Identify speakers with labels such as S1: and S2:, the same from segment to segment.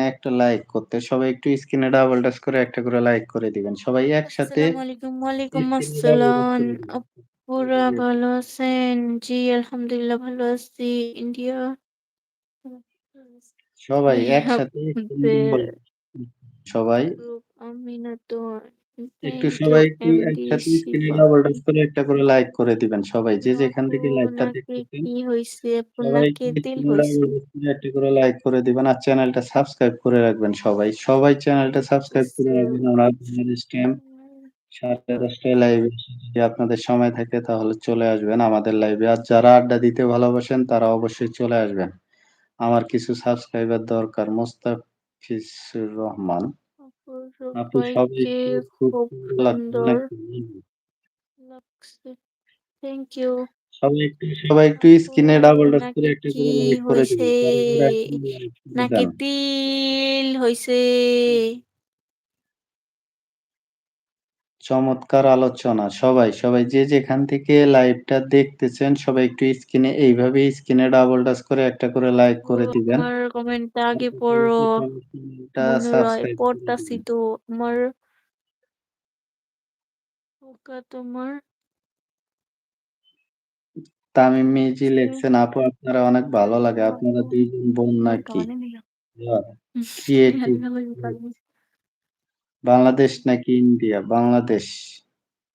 S1: না একটা লাইক করতে। সবাই একটু স্ক্রিনে ডাবল টাচ করে একটা করে লাইক করে দিবেন। সবাই একসাথে
S2: আসসালামু। পুরা ভালো আছেন? জি, আলহামদুলিল্লাহ ভালো আছি। ইন্ডিয়া
S1: সবাই একসাথে সবাই
S2: আমিনাতুন।
S1: একটু সবাই একটু একসাথে স্ক্রিনে। ডাবল টাচ করে একটা করে লাইক করে দিবেন সবাই। যে যেখান থেকে লাইভটা
S2: নাকি
S1: দেখতেছেন
S2: কি হইছে?
S1: সবাই একটু
S2: তিল
S1: স্ক্রিনে ডাবল
S2: হইছে?
S1: করে একটা করে লাইক করে দিবেন। আর চ্যানেলটা সাবস্ক্রাইব করে রাখবেন সবাই। সবাই চ্যানেলটা সাবস্ক্রাইব করে রাখবেন। আমরা বাংলাদেশ টাইম 10:30 টায় লাইভে এসে যদি আপনাদের সময় থাকে তাহলে চলে আসবেন আমাদের লাইভে। আর যারা আড্ডা দিতে ভালোবাসেন তারা অবশ্যই চলে আসবেন। আমার কিছু সাবস্ক্রাইবার দরকার। মোস্তাফিজুর রহমান।
S2: আপু
S1: আপু সবাই
S2: সবাইকে
S1: খুব
S2: খুব
S1: সুন্দর
S2: সুন্দর
S1: নাকি?
S2: লাগছে। Thank you.
S1: সবাই একটু সবাই একটু স্ক্রিনে ডাবল টাচ করে
S2: নাকি
S1: একটা করে লাইক করে
S2: হইছে? নাকি তিল হইছে?
S1: চমৎকার আলোচনা। সবাই, সবাই যে যেখান থেকে লাইভটা দেখতেছেন সবাই একটু স্ক্রিনে এইভাবেই স্ক্রিনে ডাবল টাচ করে একটা করে লাইক করে দিবেন।
S2: আমার কমেন্টটা আগে পড়ো। মনুরয়
S1: সাবস্ক্রাইব
S2: পড়তাছি তো। আমার ওকা তোমার
S1: তামিম
S2: হচ্ছে
S1: লিখছেন, আপু আপনারা অনেক ভালো লাগে। আপনারা ২ জন বোন নাকি? ক্রিয়েটিভ। বাংলাদেশ নাকি ইন্ডিয়া? বাংলাদেশ।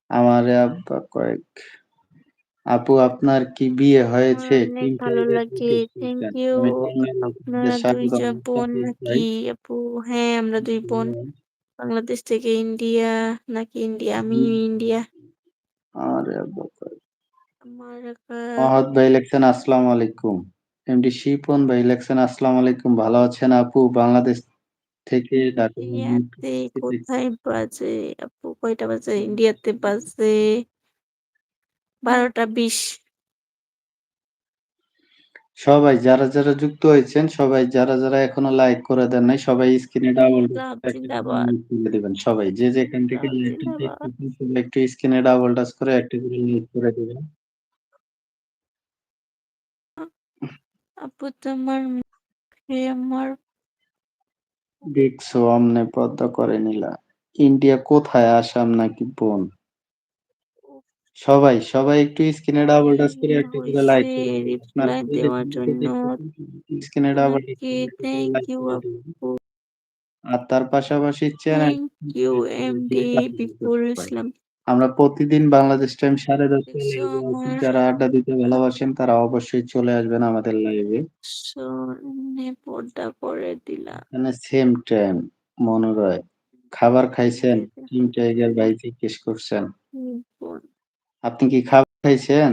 S1: আমার আব্বা কয়েক আপু আপনার কি বিয়ে হয়েছে?
S2: অনেক ভালো লাগে। Thank you.
S1: বাংলাদেশ থেকে
S2: আপনারা ২ বোন নাকি আপু? হ্যাঁ, আমরা ২ বোন। বাংলাদেশ থেকে ইন্ডিয়া নাকি ইন্ডিয়া? আমি ইন্ডিয়া।
S1: আমার আব্বা কয়েক মহৎ ভাই লিখছেন আসসালামু আলাইকুম। এমডি শিপন ভাই লিখছেন আসসালামু আলাইকুম। ভালো আছেন আপু? বাংলাদেশ থেকে
S2: ইন্ডিয়াতে কোথায় বাজে? আপু কয়টা বাজে? ইন্ডিয়াতে বাজে ১২টা ২০।
S1: সবাই যারা, যারা যুক্ত হয়েছেন সবাই যারা, যারা এখনও লাইক করে দেন নাই সবাই স্ক্রিনে ডাবল
S2: ইনকিলাব
S1: টাচ একটা করে
S2: জিন্দাবাদ।
S1: লাইক করে দিবেন সবাই। যে যেখান থেকে
S2: জিন্দাবাদ।
S1: দেখতেছেন সবাই একটু স্ক্রিনে ডাবল টাচ করে একটা করে লাইক করে দিবেন।
S2: আপু তোমার মুখে আমার
S1: দেখছ আমনে পদ্মা করে নিলা। ইন্ডিয়া কোথায়? আসাম নাকি বোন? সবাই, সবাই একটু স্ক্রিনে ডাবল টাচ করে একটা করে লাইক স্ক্রিনে ডাবল
S2: থ্যাংক ইউ।
S1: আর তার পাশাপাশি channel
S2: thank you MD Bipul Islam.
S1: আমরা প্রতিদিন বাংলাদেশ টাইম 10:30 টায়
S2: দেখছ
S1: লাইভে আছি।
S2: আমার
S1: যারা আড্ডা দিতে ভালোবাসেন তারা অবশ্যই চলে আসবেন আমাদের লাইভে।
S2: শোনে পর্দা করে দিলাম।
S1: এখানে সেম টাইম মনোরয়। খাবার খাইছেন? টিম টাইগার ভাই জিজ্ঞেস করছেন। আপনি কি খাবার খাইছেন?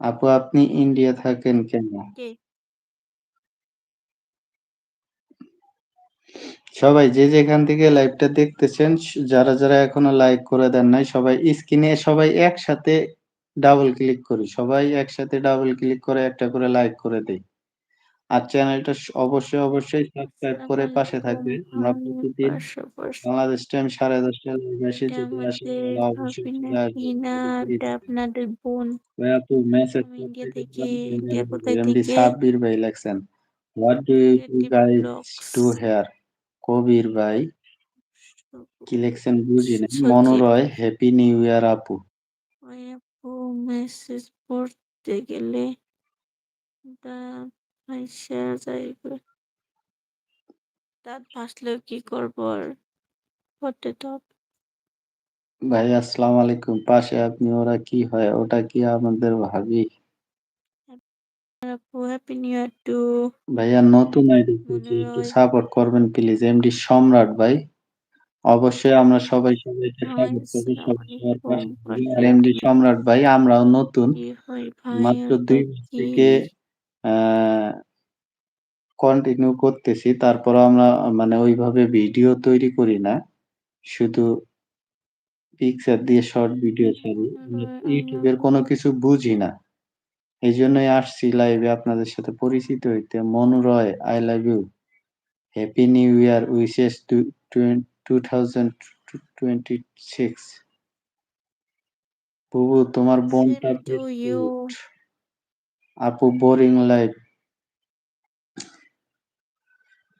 S1: আপু আপনি ইন্ডিয়া থাকেন কেন? সবাই যে যেখান থেকে লাইভটা দেখতেছেন যারা, যারা এখনও লাইক করে দেন নাই সবাই স্ক্রিনে সবাই একসাথে ডাবল ক্লিক করি। সবাই একসাথে ডাবল ক্লিক করে একটা করে লাইক করে দেই। আর চ্যানেলটা অবশ্যই, অবশ্যই সাবস্ক্রাইব করে পাশে। থাকবেন। আমরা প্রতিদিন বাংলাদেশ টাইম 10:30 টায় লাইভে আসি। যদি থাকেন।
S2: আপনাদের বোন।
S1: আপু মেসেজ এমডি? সাব্বির ভাই লেখছেন। What do you guys. Do here? Kabir ভাই কি লিখছেন বুঝি।
S2: সজীব।
S1: মনোরয় হ্যাপি নিউ ইয়ার আপু।
S2: ওই আপু মেসেজ পড়তে গেলে যাইবে। দাঁত ভাসলেও কি করব আর? পড়তে তো
S1: ভাই আসসালামু আলাইকুম। পাশে আপনি ওরা কি হয়? ওটা কি আমাদের ভাবি?
S2: আপু হ্যাপি নিউ ইয়ার টু
S1: ভাইয়া নতুন আইডি একটু। সাপোর্ট করবেন প্লিজ। এমডি সম্রাট ভাই। অবশ্যই আমরা সবাই সবাইকে করব।
S2: আসসালামু
S1: সবাই সবার পাশে আর এমডি সম্রাট ভাই আমরাও নতুন। মাত্র
S2: দুই
S1: ২ মাস থেকে কন্টিনিউ করতেছি। তারপর আমরা মানে ওইভাবে ভিডিও তৈরি করি না। শুধু পিকচার দিয়ে শর্ট ভিডিও ছাড়ি। এর কোনো কিছু বুঝি না। এইজন্যই আসছি লাইভে আপনাদের সাথে পরিচিত হইতে। মনোরয় I love you. Happy new year wishes two thousand twenty six বুবু তোমার বোনটা। আপু বোরিং লাইফ